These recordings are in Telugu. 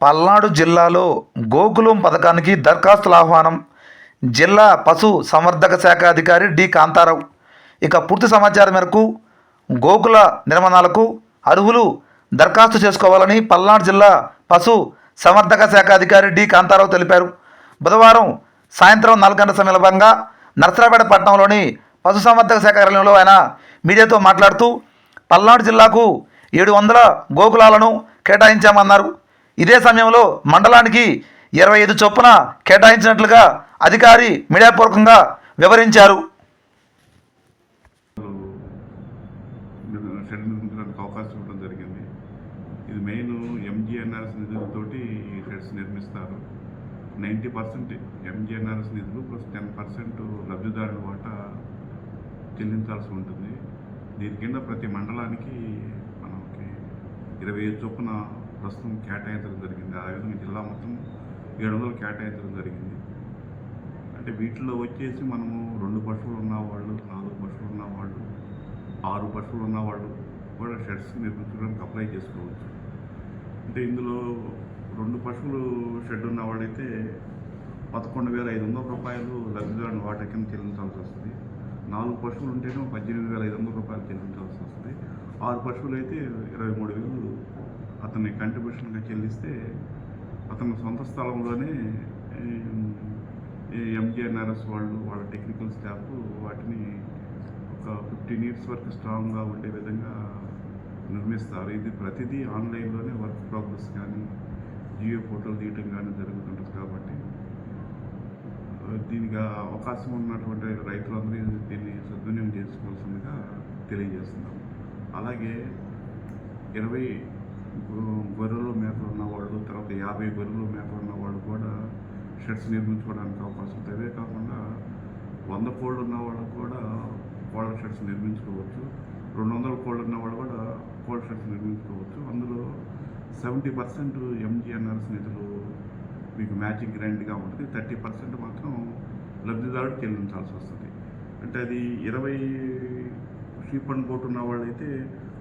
పల్నాడు జిల్లాలో గోకులం పథకానికి దరఖాస్తుల ఆహ్వానం జిల్లా పశు సంవర్ధక శాఖ అధికారి డి. కాంతారావు. ఇక పూర్తి సమాచారం మేరకు గోకుల నిర్మాణాలకు అర్హులు దరఖాస్తు చేసుకోవాలని పల్నాడు జిల్లా పశు సంవర్ధక శాఖ అధికారి డి. కాంతారావు తెలిపారు. బుధవారం సాయంత్రం నాలుగు గంటల సమయంలో నర్సరాపేట పట్టణంలోని పశు సంవర్ధక శాఖ కార్యాలయంలో ఆయన మీడియాతో మాట్లాడుతూ పల్నాడు జిల్లాకు ఏడు వందల గోకులాలను కేటాయించామన్నారు. ఇదే సమయంలో మండలానికి ఇరవై ఐదు చొప్పున కేటాయించినట్లుగా అధికారి మీడియాపూర్వకంగా వివరించారు. అవకాశం ఇవ్వడం జరిగింది. ఇది మెయిన్ ఎంజిఎన్ఆర్ఎస్ నిధులతోటి షెడ్స్ నిర్మిస్తారు. నైంటీ పర్సెంట్ ఎంజీఎన్ఆర్ఎస్ నిధులు ప్లస్ టెన్ పర్సెంట్ లబ్ధిదారుల వాటా చెల్లించాల్సి ఉంటుంది. దీని కింద ప్రతి మండలానికి మనకి ఇరవై ఐదు చొప్పున ప్రస్తుతం కేటాయించడం జరిగింది. ఆ విధంగా జిల్లా మొత్తం ఏడు వందలు కేటాయించడం జరిగింది. అంటే వీటిలో వచ్చేసి మనము రెండు పశువులు ఉన్నవాళ్ళు నాలుగు పశువులు ఉన్నవాళ్ళు ఆరు పశువులు ఉన్నవాళ్ళు కూడా షెడ్స్ నిర్మించడానికి అప్లై చేసుకోవచ్చు. అంటే ఇందులో రెండు పశువులు షెడ్ ఉన్నవాడైతే పదకొండు వేల ఐదు వందల రూపాయలు లబ్ధిదారుని వాటి కింద చెల్లించాల్సి వస్తుంది. నాలుగు పశువులు ఉంటేనే పద్దెనిమిది వేల ఐదు వందల రూపాయలు చెల్లించాల్సి వస్తుంది. ఆరు పశువులు అయితే ఇరవై మూడు వేలు అతని కంట్రిబ్యూషన్గా చెల్లిస్తే అతని సొంత స్థలంలోనే ఎంజిఎన్ఆర్ఎస్ వాళ్ళు వాళ్ళ టెక్నికల్ స్టాఫ్ వాటిని ఒక ఫిఫ్టీన్ ఇయర్స్ వరకు స్ట్రాంగ్గా ఉండే విధంగా నిర్మిస్తారు. ఇది ప్రతిదీ ఆన్లైన్లోనే వర్క్ ప్రోగ్రెస్ కానీ జియో ఫోటోలు తీయటం కానీ జరుగుతుంటుంది కాబట్టి దీనికి అవకాశం ఉన్నటువంటి రైతులందరూ దీన్ని సద్వినియోగం చేసుకోవాల్సిందిగా తెలియజేస్తున్నాం. అలాగే ఇరవై గొర్రెలు మేకలు ఉన్నవాళ్ళు తర్వాత యాభై గొర్రెలు మేకలు ఉన్నవాళ్ళు కూడా షెడ్స్ నిర్మించుకోవడానికి అవకాశం ఉంది అవే కాకుండా వంద కోళ్ళు ఉన్న వాళ్ళు కూడా కోళ్ళ షెడ్స్ నిర్మించుకోవచ్చు. రెండు వందల కోళ్ళు ఉన్న వాళ్ళు కూడా కోళ్ళ షెడ్స్ నిర్మించుకోవచ్చు. అందులో సెవెంటీ పర్సెంట్ ఎంజిఎన్ఆర్ఎస్ నిధులు మీకు మ్యాచింగ్ గ్రాంట్గా ఉంటుంది. థర్టీ పర్సెంట్ మాత్రం లబ్ధిదారుడు చెల్లించాల్సి వస్తుంది. అంటే అది ఇరవై షీప్ అండ్ బోట్ ఉన్న వాళ్ళైతే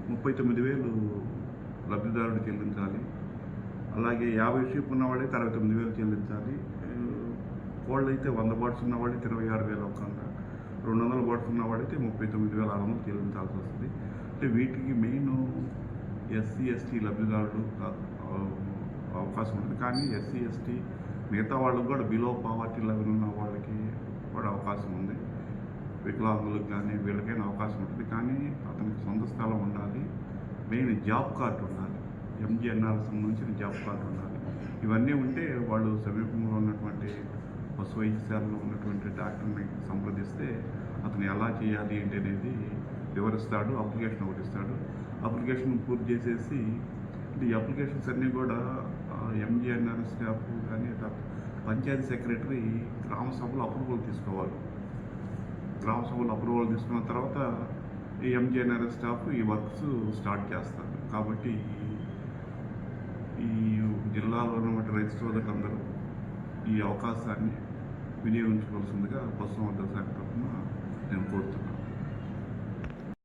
ముప్పై తొమ్మిది వేలు లబ్ధిదారుడు చెల్లించాలి. అలాగే యాభై షీప్ ఉన్నవాడే వాళ్ళైతే అరవై తొమ్మిది వేలు చెల్లించాలి. కోళ్ళు అయితే వంద బాట్స్ ఉన్న ఇరవై ఆరు వేలు ఒకంగా రెండు వందల బాట్స్ ఉన్న ముప్పై తొమ్మిది వేల ఆరు వందలు చెల్లించాల్సి వస్తుంది. అంటే వీటికి మెయిన్ ఎస్సీ ఎస్టీ లబ్ధిదారుడు అవకాశం ఉంటుంది. కానీ ఎస్సీ ఎస్టీ మిగతా వాళ్ళకి కూడా బిలో పావర్టీ లెవెల్ ఉన్న వాళ్ళకి కూడా అవకాశం ఉంది. వికలాంగులకు కానీ వీళ్ళకైనా అవకాశం ఉంటుంది. కానీ అతనికి సొంత స్థలం ఉండాలి. మెయిన్ జాబ్ కార్డు ఉండాలి. ఎంజిఎన్ఆర్ సంబంధించిన జాబ్ కార్డు ఉండాలి. ఇవన్నీ ఉంటే వాళ్ళు సమీపంలో ఉన్నటువంటి పశు వైద్యశాలలో ఉన్నటువంటి డాక్టర్ని సంప్రదిస్తే అతను ఎలా చేయాలి ఏంటి అనేది వివరిస్తాడు అప్లికేషన్ ఒకటి ఇస్తాడు. అప్లికేషన్ పూర్తి చేసేసి ఈ అప్లికేషన్స్ అన్నీ కూడా ఎంజిఎన్ఆర్ స్టాఫ్ కానీ పంచాయతీ సెక్రటరీ గ్రామ సభలో అప్రూవల్ తీసుకోవాలి. గ్రామ సభలో అప్రూవల్ తీసుకున్న తర్వాత ఈ స్టాఫ్ ఈ వర్క్స్ స్టార్ట్ చేస్తారు. కాబట్టి ఈ- ఈ జిల్లాలో ఉన్నటువంటి రైతు సోదరులందరూ ఈ అవకాశాన్ని వినియోగించుకోవాల్సిందిగా పశుసంవర్ధక శాఖ తరఫున నేను కోరుతున్నాను.